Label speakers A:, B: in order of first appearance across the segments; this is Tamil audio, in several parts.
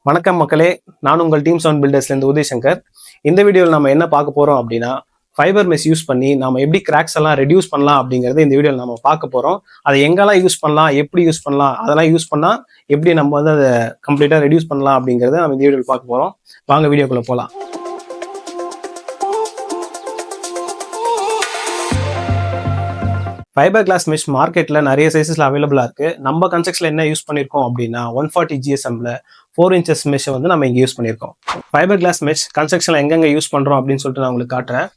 A: வணக்கம் மக்களே. நான் உங்கள் டீம் சவுண்ட் பில்டர்ஸ்லேருந்து உதயசங்கர் இந்த வீடியோவில் நம்ம என்ன பார்க்க போகிறோம் அப்படின்னா ஃபைபர் மெஸ் யூஸ் பண்ணி நம்ம எப்படி கிராக்ஸ் எல்லாம் ரெடியூஸ் பண்ணலாம் அப்படிங்கிறத இந்த வீடியோவில் நம்ம பார்க்க போகிறோம் அதை எங்கெல்லாம் யூஸ் பண்ணலாம் எப்படி யூஸ் பண்ணலாம் அதெல்லாம் யூஸ் பண்ணால் எப்படி நம்ம வந்து அதை கம்ப்ளீட்டாக ரெடியூஸ் பண்ணலாம் அப்படிங்கிறத நம்ம இந்த வீடியோவில் பார்க்க போகிறோம் வாங்க வீடியோக்குள்ளே போகலாம் ஃபைபர் கிளாஸ் மிஷ் மார்க்கெட்டில் நிறைய சைஸஸில் அவைலபிளாக இருக்குது நம்ம கன்ஸ்ட்ரக்ஷனில் என்ன யூஸ் பண்ணியிருக்கோம் அப்படின்னா ஒன் ஃபார்ட்டி ஜிஎஸ்எம்ல ஃபோர் இன்ச்சஸ் மெஷ்ஷை வந்து நம்ம இங்கே யூஸ் பண்ணியிருக்கோம் ஃபைபர் கிளாஸ் மெஷ் கன்ஸ்ட்ரக்ஷனில் எங்கெங்கே யூஸ் பண்ணுறோம் அப்படின்னு சொல்லிட்டு நான் உங்களுக்கு காட்டுறேன்.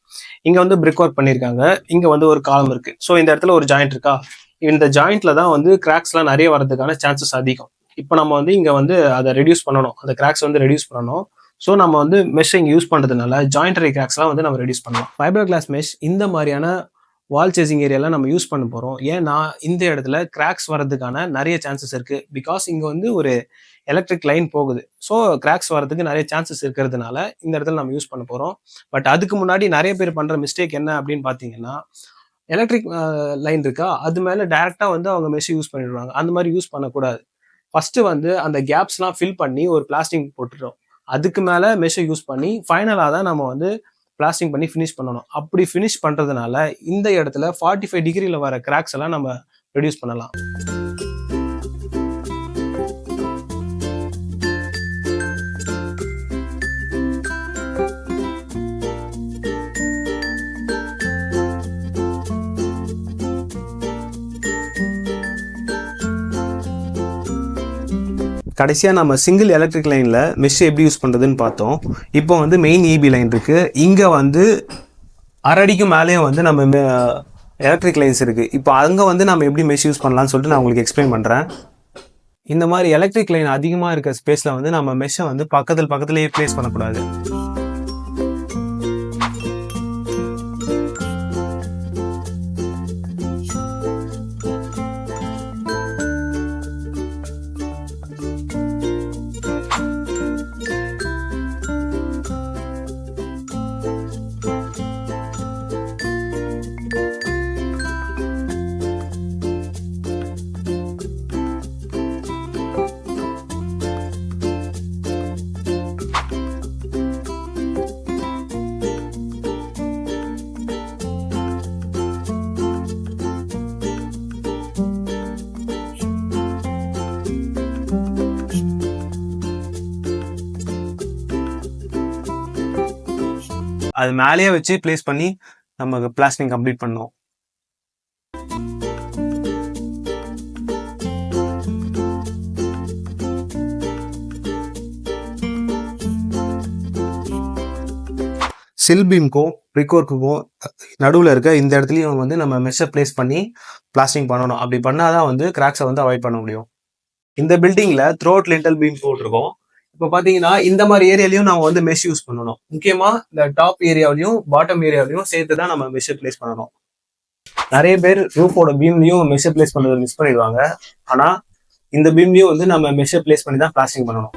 A: இங்கே வந்து பிரிக் ஒர்க் பண்ணியிருக்காங்க இங்கே வந்து ஒரு காலம் இருக்குது ஸோ இந்த இடத்துல ஒரு ஜாயிண்ட் இருக்கா? இந்த ஜாயிண்ட்டில் தான் வந்து கிராக்ஸ்லாம் நிறைய வரதுக்கான சான்சஸ் அதிகம். இப்போ நம்ம வந்து இங்கே வந்து அதை ரெடியூஸ் பண்ணணும். அந்த கிராக்ஸ் வந்து ரெடியூஸ் பண்ணணும். ஸோ நம்ம வந்து மெஷ் இங்கே யூஸ் பண்ணுறதுனால ஜாயிண்டரி கிராக்ஸ்லாம் வந்து நம்ம ரெடியூஸ் பண்ணலாம். ஃபைபர் கிளாஸ் மெஷ் இந்த மாதிரியான வால் சேசிங் ஏரியாலாம் நம்ம யூஸ் பண்ண போகிறோம் ஏன்னா இந்த இடத்துல கிராக்ஸ் வர்றதுக்கான நிறைய சான்சஸ் இருக்குது பிகாஸ் இங்கே வந்து ஒரு எலக்ட்ரிக் லைன் போகுது. ஸோ கிராக்ஸ் வர்றதுக்கு நிறைய சான்சஸ் இருக்கிறதுனால இந்த இடத்துல நம்ம யூஸ் பண்ண போகிறோம் பட் அதுக்கு முன்னாடி நிறைய பேர் பண்ணுற மிஸ்டேக் என்ன அப்படின்னு பார்த்தீங்கன்னா எலக்ட்ரிக் லைன் இருக்கா? அது மேலே டேரெக்டாக வந்து அவங்க மெஷ் யூஸ் பண்ணிடுவாங்க. அந்த மாதிரி யூஸ் பண்ணக்கூடாது. ஃபஸ்ட்டு வந்து அந்த கேப்ஸ்லாம் ஃபில் பண்ணி ஒரு பிளாஸ்டிக் போட்டுட்டோம் அதுக்கு மேலே மெஷை யூஸ் பண்ணி ஃபைனலாக தான் நம்ம வந்து பிளாஸ்டிங் பண்ணி ஃபினிஷ் பண்ணணும். அப்படி ஃபினிஷ் பண்ணுறதுனால இந்த இடத்துல ஃபார்ட்டி ஃபைவ் டிகிரியில் வர கிராக்ஸ் எல்லாம் நம்ம ரெடியூஸ் பண்ணலாம். கடைசியாக நம்ம சிங்கிள் எலக்ட்ரிக் லைனில் மெஷ் எப்படி யூஸ் பண்ணுறதுன்னு பார்த்தோம். இப்போ வந்து மெயின் இபி லைன் இருக்குது இங்கே வந்து அரடிக்கு மேலேயும் வந்து நம்ம எலக்ட்ரிக் லைன்ஸ் இருக்குது இப்போ அங்கே வந்து நம்ம எப்படி மெஷ் யூஸ் பண்ணலாம்னு சொல்லிட்டு நான் உங்களுக்கு எக்ஸ்பிளைன் பண்ணுறேன் இந்த மாதிரி எலக்ட்ரிக் லைன் அதிகமாக இருக்க ஸ்பேஸில் வந்து நம்ம மெஷ்ஷை வந்து பக்கத்தில் பக்கத்துலேயே ப்ளேஸ் பண்ணக்கூடாது. அது மேலேயே வச்சு ப்ளேஸ் பண்ணி நம்ம பிளாஸ்டிங் கம்ப்ளீட் பண்ணோம் சில் பீம்க்கும் ரிக்கோர்க்குக்கும் நடுவில் இருக்க இந்த இடத்துலையும் வந்து நம்ம மெஷை ப்ளேஸ் பண்ணி பிளாஸ்டிங் பண்ணணும். அப்படி பண்ணால் தான் வந்து கிராக்ஸை வந்து அவாய்ட் பண்ண முடியும். இந்த பில்டிங்கில் த்ரோட் லிண்டல் பீம் போட்டிருக்கோம். இப்போ பார்த்தீங்கன்னா இந்த மாதிரி ஏரியாலையும் நம்ம வந்து மெஷ் யூஸ் பண்ணணும். முக்கியமாக இந்த டாப் ஏரியாவிலையும் பாட்டம் ஏரியாவிலையும் சேர்த்து தான் நம்ம மெஷை ப்ளேஸ் பண்ணணும். நிறைய பேர் ரூஃபோட பீம்லையும் மெஷை ப்ளேஸ் பண்ணுறது மிஸ் பண்ணிடுவாங்க. ஆனால் இந்த பீம்லையும் வந்து நம்ம மெஷை பிளேஸ் பண்ணி தான் பிளாஸ்டிங் பண்ணணும்.